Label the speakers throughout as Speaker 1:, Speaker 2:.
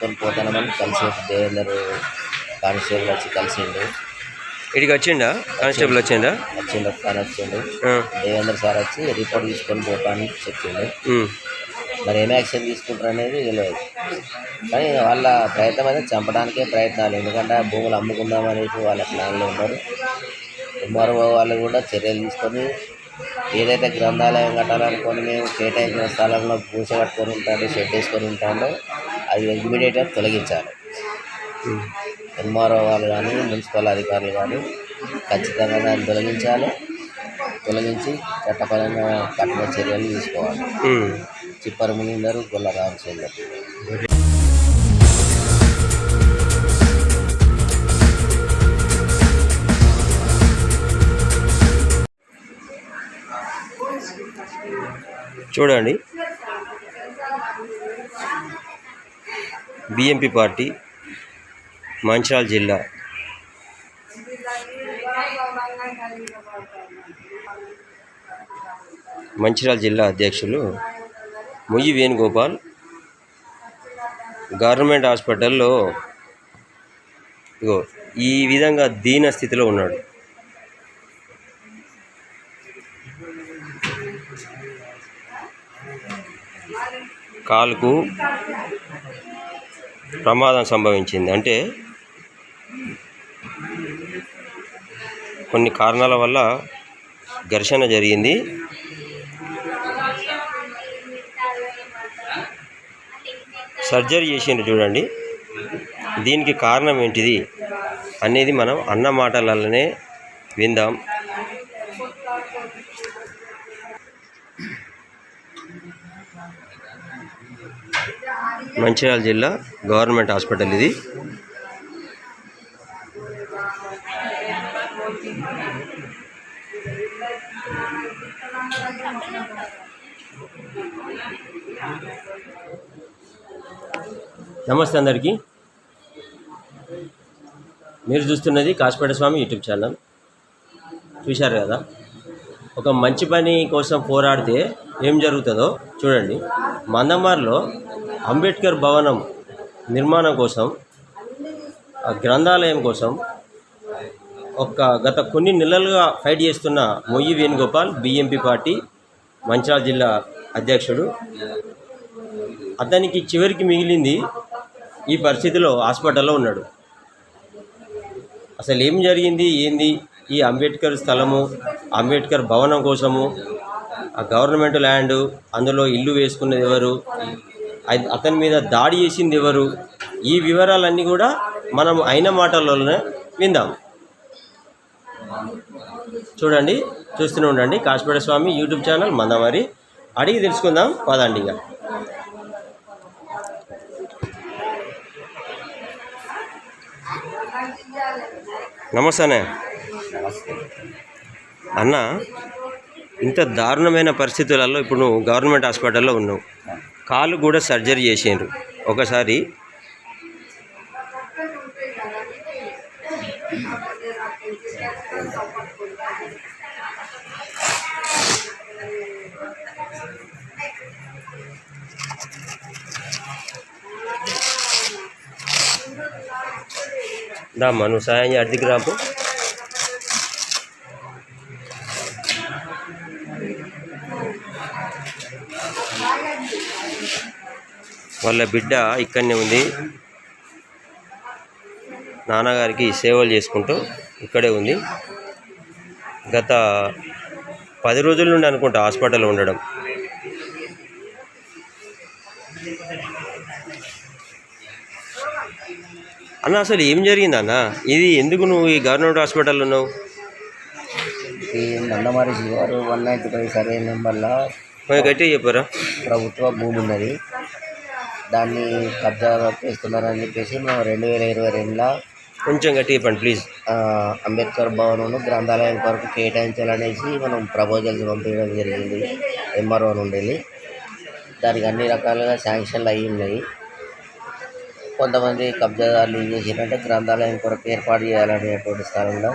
Speaker 1: తీసుకొని పోతానమని కలిసి దేవేందర్ కానిస్టేబుల్ వచ్చి కలిసిండు.
Speaker 2: ఇడికి వచ్చిండా? కానిస్టేబుల్ వచ్చిండా.
Speaker 1: వచ్చిండు? ఒక పని వచ్చిండు. దేవేందర్ సార్ వచ్చి రిపోర్ట్ తీసుకొని పోతానని చెప్పిండు. మరి ఏం యాక్షన్ తీసుకుంటారు అనేది తెలియదు. కానీ వాళ్ళ ప్రయత్నం అయితే చంపడానికే ప్రయత్నాలు. ఎందుకంటే ఆ భూములు అమ్ముకుందాం అనేసి వాళ్ళ ప్లాన్లో ఉన్నారు. ఎంఆర్ఓ వాళ్ళు కూడా చర్యలు తీసుకొని ఏదైతే గ్రంథాలయం కట్టాలనుకొని మేము కేటాయించిన స్థలంలో పూస కట్టుకొని ఉంటాడో షెడ్ వేసుకొని ఉంటాడో అది ఇమ్మీడియట్గా తొలగించాలి. ఎంఆర్ఓ వాళ్ళు కానీ మున్సిపల్ అధికారులు కానీ ఖచ్చితంగా దాన్ని తొలగించాలి తొలగించి చట్టపరంగా కఠిన చర్యలు తీసుకోవాలి. చిప్పర మునిందరు గొల్ల రామచందర్
Speaker 2: చూడండి బిఎంపి పార్టీ మంచిర్యాల జిల్లా. మంచిర్యాల జిల్లా అధ్యక్షులు ముయ్యి వేణుగోపాల్. గవర్నమెంట్ హాస్పిటల్లో ఇగో ఈ విధంగా దీన స్థితిలో ఉన్నాడు. కాలుకు ప్రమాదం సంభవించింది. అంటే కొన్ని కారణాల వల్ల ఘర్షణ జరిగింది. సర్జరీ చేసిండు చూడండి. దీనికి కారణం ఏంటిది అనేది మనం అన్న మాటలలోనే విందాం. మంచిర్యాల జిల్లా గవర్నమెంట్ హాస్పిటల్ ఇది. నమస్తే అందరికీ. మీరు చూస్తున్నది కాసిపేట స్వామి యూట్యూబ్ ఛానల్. చూశారు కదా? ఒక మంచి పని కోసం పోరాడితే ఏం జరుగుతుందో చూడండి. మందమార్లో అంబేద్కర్ భవనం నిర్మాణం కోసం ఆ గ్రంథాలయం కోసం ఒక గత కొన్ని నెలలుగా ఫైట్ చేస్తున్న మొయ్యి వేణుగోపాల్ బిఎంపి పార్టీ మంచిర్యాల జిల్లా అధ్యక్షుడు. అతనికి చివరికి మిగిలింది ఈ పరిస్థితిలో హాస్పిటల్లో ఉన్నాడు. అసలు ఏం జరిగింది ఏంది? ఈ అంబేద్కర్ స్థలము అంబేద్కర్ భవనం కోసము ఆ గవర్నమెంట్ ల్యాండ్ అందులో ఇల్లు వేసుకున్నది ఎవరు? అతని మీద దాడి చేసింది ఎవరు? ఈ వివరాలన్నీ కూడా మనం అయిన మాటల్లోనే విందాం. చూడండి చూస్తూనే ఉండండి. Kasipet Swamy YouTube channel Mandamarri. అడిగి తెలుసుకుందాం. పదండి ఇక.
Speaker 1: నమస్తేనే
Speaker 2: అన్న ఇంత దారుణమైన పరిస్థితులలో ఇప్పుడు నువ్వు గవర్నమెంట్ హాస్పిటల్లో ఉన్నావు. కాలు కూడా సర్జరీ చేసిండ్రు. ఒకసారి దామ్మా నువ్వు సాయం అడిగికి రాపు. వాళ్ళ బిడ్డ ఇక్కడనే ఉంది. నాన్నగారికి సేవలు చేసుకుంటూ ఇక్కడే ఉంది. గత పది రోజుల నుండి అనుకుంటా హాస్పిటల్లో ఉండడం. అన్న అసలు ఏం జరిగింది అన్న? ఇది ఎందుకు నువ్వు ఈ గవర్నమెంట్ హాస్పిటల్లో ఉన్నావు?
Speaker 1: ఈ నందమారి శివారు వన్ నైంటీ ఫైవ్ సర్వే నెంబర్లో
Speaker 2: గట్టిగా చెప్పారా?
Speaker 1: ప్రభుత్వ భూమి ఉన్నది. దాన్ని కబ్జా చేస్తున్నారని చెప్పేసి మేము రెండు వేల ఇరవై రెండులో
Speaker 2: కొంచెం గట్టిగా చెప్పండి ప్లీజ్
Speaker 1: అంబేద్కర్ భవనం గ్రంథాలయం కొరకు కేటాయించాలనేసి మనం ప్రపోజల్స్ పంపించడం జరిగింది ఎంఆర్ఓ నుండి. దానికి అన్ని రకాలుగా శాంక్షన్లు అయ్యి ఉన్నాయి. కొంతమంది కబ్జాదారులు ఏం చేసిరంటే గ్రంథాలయం కొరకు ఏర్పాటు చేయాలనేటువంటి స్థలంలో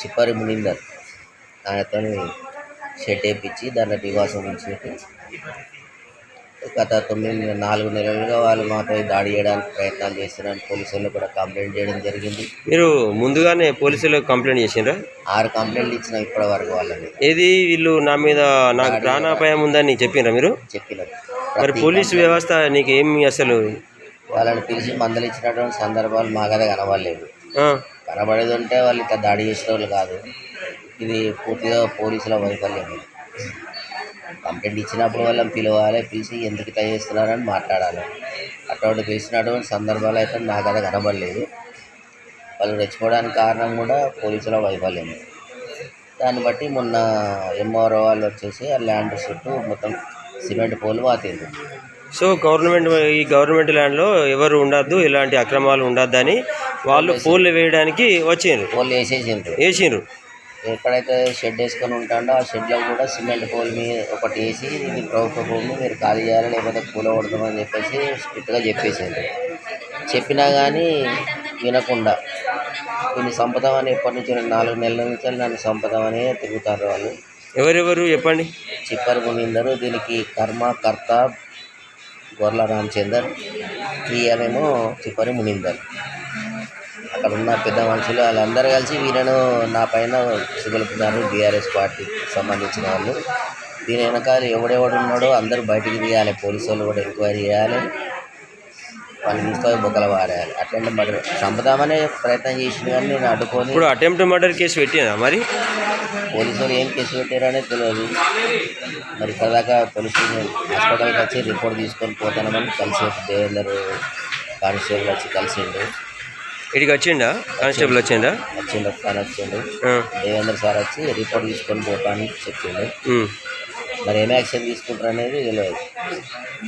Speaker 1: చిప్పరి మునిందర్ ఆయనతో షెడ్ వేయించి దాంట్లో నివాసం ఉంచి గత తొమ్మిది నాలుగు నెలలుగా వాళ్ళు మాపై దాడి చేయడానికి ప్రయత్నాలు చేస్తున్నారు. పోలీసులు కూడా కంప్లైంట్ చేయడం జరిగింది.
Speaker 2: మీరు ముందుగానే పోలీసులకు కంప్లైంట్ చేసిండ్రా?
Speaker 1: ఆరు కంప్లైంట్లు ఇచ్చిన ఇప్పటి వరకు వాళ్ళని.
Speaker 2: ఏది? వీళ్ళు నా మీద నాకు ప్రాణాపాయం ఉందని చెప్పిండ్రా మీరు?
Speaker 1: చెప్పినాం
Speaker 2: మరి పోలీస్ వ్యవస్థ నీకు ఏమి అసలు?
Speaker 1: వాళ్ళని పిలిచి మందలు ఇచ్చినటువంటి సందర్భాలు మాకదే కనబడలేదు.
Speaker 2: ఆ,
Speaker 1: కనబడేది ఉంటే వాళ్ళు ఇట్లా దాడి చేసిన వాళ్ళు కాదు. ఇది పూర్తిగా పోలీసుల వైఫల్యం కంప్లైంట్ ఇచ్చినప్పుడు వాళ్ళని పిలవాలి పిలిచి ఎందుకు ఇట్లా చేస్తున్నారని మాట్లాడాలి. అటువంటి పిలిచినటువంటి సందర్భాలు అయితే నాకు అది కనబడలేదు. వాళ్ళు రెచ్చిపోవడానికి కారణం కూడా పోలీసుల వైఫల్యమే. దాన్ని బట్టి మొన్న ఎంఆర్ఓ వాళ్ళు వచ్చేసి ఆ ల్యాండ్ చుట్టూ మొత్తం సిమెంట్ పోలు వాతింది
Speaker 2: సో గవర్నమెంట్ ఈ గవర్నమెంట్ ల్యాండ్లో ఎవరు ఉండద్దు ఇలాంటి అక్రమాలు ఉండద్దని వాళ్ళు పోల్లు వేయడానికి వచ్చిండ్రు.
Speaker 1: పోలు వేసేసిండ్రు.
Speaker 2: వేసిండ్రు.
Speaker 1: ఎక్కడైతే షెడ్ వేసుకొని ఉంటాడో ఆ షెడ్లో కూడా సిమెంట్ పోల్ మీద ఒకటి వేసి ఇది ప్రభుత్వ భూమి మీరు ఖాళీ చేయాలి లేకపోతే కూలగొడతామని చెప్పేసి స్ట్రిక్ట్గా చెప్పేసింది చెప్పినా కానీ వినకుండా దీన్ని చంపుతామని ఎప్పటి నుంచి నాలుగు నెలల నుంచి నన్ను చంపుతామని తిరుగుతారు వాళ్ళు.
Speaker 2: ఎవరెవరు చెప్పండి?
Speaker 1: చిప్పర్ మునిందరు దీనికి కర్మ కర్త గొర్ల రామచందర్ ఈయనేమో చిప్పరి మునిందర్. అక్కడ ఉన్న పెద్ద మనుషులు వాళ్ళందరూ కలిసి వీళ్ళను నా పైన సిగులుపుతున్నారు బీఆర్ఎస్ పార్టీకి సంబంధించిన వాళ్ళు. దీని వెనకాల ఎవడెవడు ఉన్నాడో అందరూ బయటికి తీయాలి పోలీసు వాళ్ళు కూడా ఎంక్వైరీ చేయాలి వాళ్ళు తీసుకొని బొక్కలు వాడేయాలి అట్లంటే మరి చంపుదామనే ప్రయత్నం చేసిన కానీ నేను అడ్డుకొని
Speaker 2: ఇప్పుడు అటెంప్ట్ మర్డర్ కేసు పెట్టినా మరి?
Speaker 1: పోలీసు వాళ్ళు ఏం కేసు పెట్టారనే తెలియదు. మరి ఇప్పటిదాకా పోలీసు హాస్పిటల్కి వచ్చి రిపోర్ట్ తీసుకొని పోతానమని కలిసి దేవేందర్ కానిస్టేబుల్ వచ్చి కలిసిండు.
Speaker 2: ఇడికి వచ్చిండా? కానిస్టేబుల్ వచ్చిండా?
Speaker 1: వచ్చిండు ఒక ఆయన వచ్చిండు దేవేందర్ సార్ వచ్చి రిపోర్ట్ తీసుకొని పోతానని చెప్పిండు. మరి ఏం యాక్షన్ తీసుకుంటారు అనేది తెలియదు.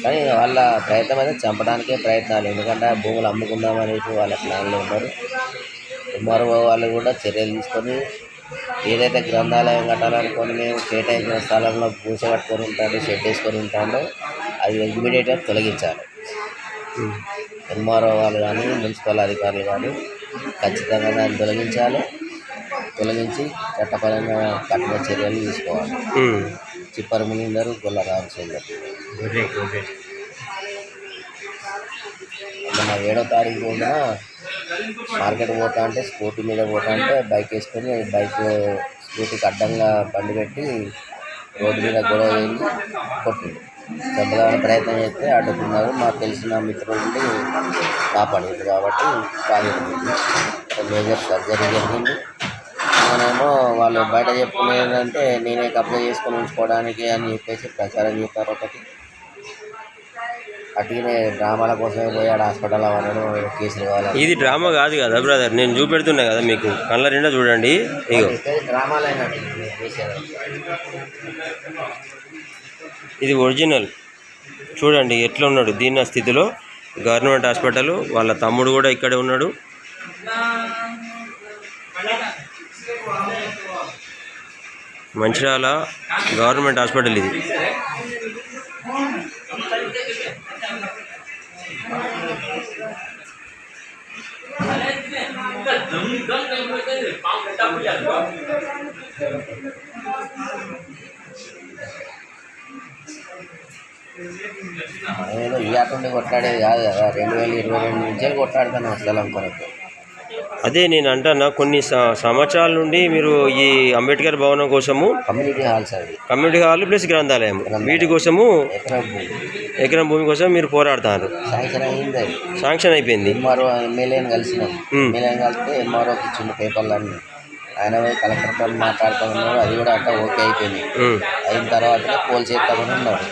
Speaker 1: కానీ వాళ్ళ ప్రయత్నం అయితే చంపడానికే ప్రయత్నాలు. ఎందుకంటే ఆ భూములు అమ్ముకుందాం అనేసి వాళ్ళ ప్లాన్లో ఉన్నారు. ఎంఆర్ఓ వాళ్ళు కూడా చర్యలు తీసుకొని ఏదైతే గ్రంథాలయం కట్టాలనుకొని మేము కేటాయించిన స్థలంలో పూస కట్టుకొని ఉంటాడో షెడ్ వేసుకొని ఉంటాడో అది ఇమ్మీడియట్గా తొలగించాలి. ఎంఆర్ఓ వాళ్ళు కానీ మున్సిపల్ అధికారులు కానీ ఖచ్చితంగా దాన్ని తొలగించాలి. తొలగించి చట్టపరంగా కఠిన చర్యలు తీసుకోవాలి. చిప్పర మునిందరు గొల్ల రామచందర్ మన ఏడో తారీఖు రోజున మార్కెట్ పోతా అంటే స్కూటీ మీద పోతా అంటే బైక్ వేసుకొని బైక్ స్కూటీకి అడ్డంగా బండి పెట్టి రోడ్డు మీద గొడవ కొట్టింది చంపదామని ప్రయత్నం చేస్తే అడ్డుకున్నారు. మాకు తెలిసిన మిత్రుల నుండి కాపాడింది కాబట్టి కాలిపోయింది మేజర్ సర్జరీ జరిగింది. నేనేమో వాళ్ళు బయట చెప్పుకునేది ఏంటంటే నేనే అప్లై చేసుకొని ఉంచుకోవడానికి అని చెప్పేసి ప్రచారం చేస్తారు ఒకటి. అటుగానే డ్రామాల కోసమే పోయాడు హాస్పిటల్ అవ్వడం కేసులు కావాలి.
Speaker 2: ఇది డ్రామా కాదు కదా బ్రదర్? నేను చూపెడుతున్నా కదా మీకు. కళ్ళ నిండా చూడండి. ఇగో. ఇది ఒరిజినల్. చూడండి ఎట్లా ఉన్నాడు? దీన్న స్థితిలో గవర్నమెంట్ హాస్పిటల్ వాళ్ళ తమ్ముడు కూడా ఇక్కడే ఉన్నాడు. మంచిర్యాల గవర్నమెంట్ హాస్పిటల్ ఇది.
Speaker 1: ఏదో ఉండి కొట్లాడేది కాదు కదా. రెండు వేల ఇరవై రెండు నుంచే కొట్లాడుతాను స్థలం కొరకు.
Speaker 2: అదే నేను అంటానా కొన్ని సంవత్సరాల నుండి మీరు ఈ అంబేద్కర్ భవనం కోసము
Speaker 1: కమ్యూనిటీ హాల్స్ అవి
Speaker 2: కమ్యూనిటీ హాల్ ప్లస్ గ్రంథాలయం. వీటి కోసము
Speaker 1: ఎకరం భూమి.
Speaker 2: ఎకరం భూమి కోసం మీరు పోరాడుతున్నారు
Speaker 1: శాంక్షన్ అయింది
Speaker 2: శాంక్షన్ అయిపోయింది.
Speaker 1: ఎంఆర్ఓ ఎమ్మెల్యేని కలిసినాం.
Speaker 2: మ్.
Speaker 1: ఎమ్మెల్యేని కలిస్తే ఎంఆర్ఓకి ఇచ్చిండు పేపర్లన్నీ. ఆయన పోయి కలెక్టర్తో మాట్లాడుతూ ఉన్నాడు అది కూడా అంతా ఓకే అయిపోయింది. అయిన తర్వాత పోల్ చేస్తామని ఉన్నాడు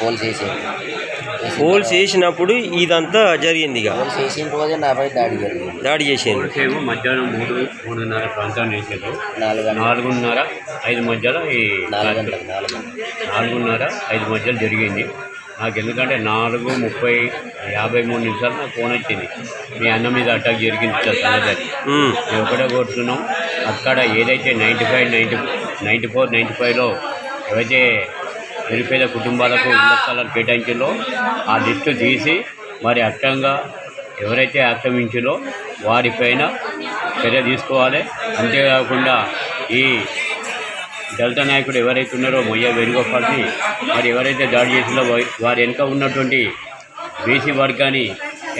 Speaker 1: పోల్ చేసేది
Speaker 2: పోల్ చేసినప్పుడు ఇదంతా జరిగింది ఇక.
Speaker 1: రోజే నాపై దాడి జరిగింది.
Speaker 2: దాడి
Speaker 3: ఏమో మధ్యాహ్నం మూడు మూడున్నర ప్రాంతాన్ని వేసారు
Speaker 1: నాలుగు
Speaker 3: నాలుగున్నర ఐదు మధ్యలో ఈ
Speaker 1: నాలుగు గంటలకు నాలుగు. గంటలకు
Speaker 3: నాలుగున్నర ఐదు మధ్యలో జరిగింది. నాకు ఎందుకంటే నాలుగు ముప్పై యాభై మూడు నిమిషాలు నాకు ఫోన్ వచ్చింది. మీ అన్న మీద అటాక్ జరిగింది సంగతి. మేము ఒకటే కోరుతున్నాం అక్కడ ఏదైతే ninety five ninety ninety four ninety ఫైవ్లో ఏవైతే నిరుపేద కుటుంబాలకు ఇళ్ళ స్థలాలు కేటాయించిందో ఆ లిస్టు తీసి మరి అట్టంగా ఎవరైతే ఆక్రమించిందో వారిపైన చర్య తీసుకోవాలి. అంతేకాకుండా ఈ దళిత నాయకుడు ఎవరైతే ఉన్నారో మొయ్య వేణుగోపాల్ని మరి ఎవరైతే దాడి చేసిందో వారి వెనుక ఉన్నటువంటి బీసీ వర్గాన్ని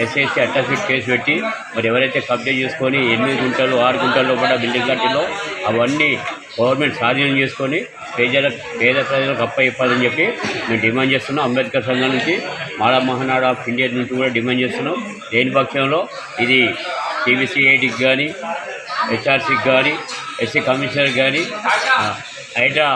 Speaker 3: ఎస్ఎస్సీ అట్టాసిట్ కేసు పెట్టి మరి ఎవరైతే కబ్జా చేసుకొని ఎనిమిది గుంటలు ఆరు గుంటల్లో కూడా బిల్డింగ్ కట్టిలో అవన్నీ గవర్నమెంట్ స్వాధీనం చేసుకొని పేదల పేద ప్రజలకు అప్ప ఇవ్వాలని చెప్పి మేము డిమాండ్ చేస్తున్నాం. అంబేద్కర్ సంఘం నుంచి మాలా మహానాడు ఆఫ్ ఇండియా నుంచి కూడా డిమాండ్ చేస్తున్నాం. దేని పక్షంలో ఇది సిబిసిఐడికి కానీ హెచ్ఆర్సీకి కానీ ఎస్సీ కమిషనర్ కానీ హైడ్రా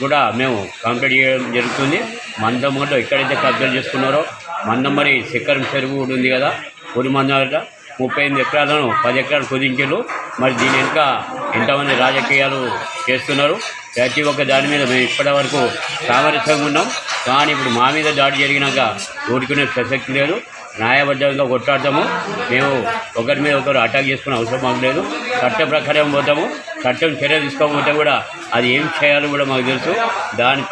Speaker 3: కూడా మేము కంప్లీట్ చేయడం జరుగుతుంది. మందమ్మలో ఎక్కడైతే కబ్జాలు చేసుకున్నారో మందమ్మరి శిఖరం చెరువు కూడా ఉంది కదా ఊరి మందమట ముప్పై ఎనిమిది ఎకరాలను పది ఎకరాలు కుదించారు. మరి దీని వెనుక ఎంతమంది రాజకీయాలు చేస్తున్నారు? ప్రతి ఒక్క దాని మీద మేము ఇప్పటి వరకు సామరస్యంగా ఉన్నాం. కానీ ఇప్పుడు మా మీద దాడి జరిగినాక ఊరుకునే ప్రసక్తి లేదు. న్యాయబద్ధంగా కొట్లాడతాము. మేము ఒకరి మీద ఒకరు అటాక్ చేసుకునే అవసరం మాకు లేదు. చట్ట ప్రకారం పోతాము. చట్టం చర్య తీసుకోకపోతే కూడా అది ఏం చేయాలో కూడా మాకు తెలుసు. దాని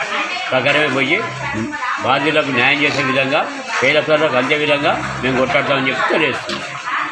Speaker 3: ప్రకారమే పోయి బాధ్యులకు న్యాయం చేసే విధంగా పేద ప్రజలకు అందే విధంగా మేము కొట్లాడతామని చెప్పి తెలియజేస్తున్నాం.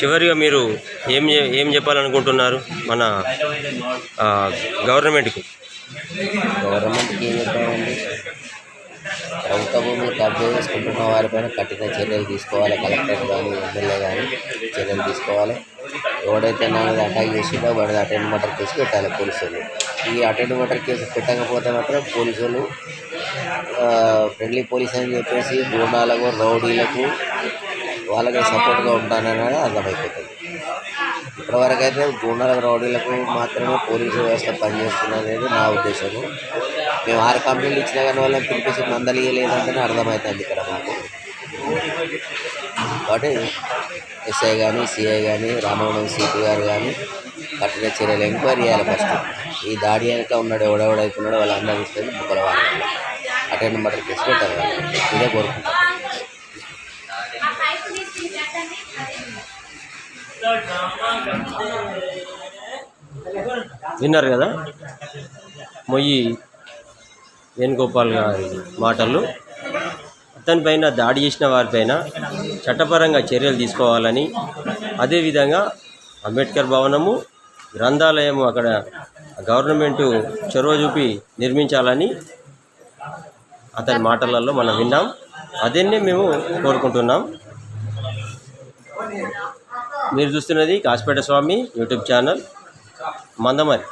Speaker 2: చివరిగా మీరు ఏం ఏం చెప్పాలనుకుంటున్నారు మన గవర్నమెంట్కి?
Speaker 1: గవర్నమెంట్కి ఏం చెప్తామండి? ప్రభుత్వ భూములు కబ్జా చేసుకుంటున్న వారిపైన కఠిన చర్యలు తీసుకోవాలి. కలెక్టర్ కానీ ఎమ్మెల్యే కానీ చర్యలు తీసుకోవాలి. ఎవడైతే నా మీద అటాక్ చేసిండో వాడి అటెండ్ మటర్ కేసు పెట్టాలి పోలీసులు. ఈ అటెండ్ మటర్ కేసు పెట్టకపోతే మాత్రం పోలీసులు ఫ్రెండ్లీ పోలీస్ అని చెప్పేసి గూండాలకు రౌడీలకు వాళ్ళకి సపోర్ట్గా ఉంటానని అర్థమైపోతుంది. ఇప్పటివరకు అయితే గూండాలకు రౌడీలకు మాత్రమే పోలీసు వ్యవస్థ పనిచేస్తున్నది నా ఉద్దేశము. మేము ఆరు కంపెనీలు ఇచ్చినా కానీ వాళ్ళని పిలిపించి మందలు ఇవ్వలేదంటేనే అర్థమవుతుంది ఇక్కడ మాకు. కాబట్టి ఎస్ఐ కానీ సిఐ కానీ రామవరం సిపి గారు కానీ కఠిన చర్యలు ఎంక్వైరీ చేయాలి ఫస్ట్. ఈ దాడి వెనక ఉన్నాడు ఎవడెవడైతున్నాడో వాళ్ళందరూ తీసుకొని బుక్కల వాళ్ళు అటెండ్ మటర్ కేసు పెట్టారు ఇదే కోరుకుంటాం.
Speaker 2: విన్నారు కదా? మొయ్యి వేణుగోపాల్ గారి మాటలు. అతనిపైన దాడి చేసిన వారిపైన చట్టపరంగా చర్యలు తీసుకోవాలని అదేవిధంగా అంబేద్కర్ భవనము గ్రంథాలయము అక్కడ గవర్నమెంటు చొరవ చూపి నిర్మించాలని అతని మాటలలో మనం విన్నాం. అదన్నే మేము కోరుకుంటున్నాం. మీరు చూస్తున్నది కాసిపేట స్వామి యూట్యూబ్ ఛానల్ మందమరి.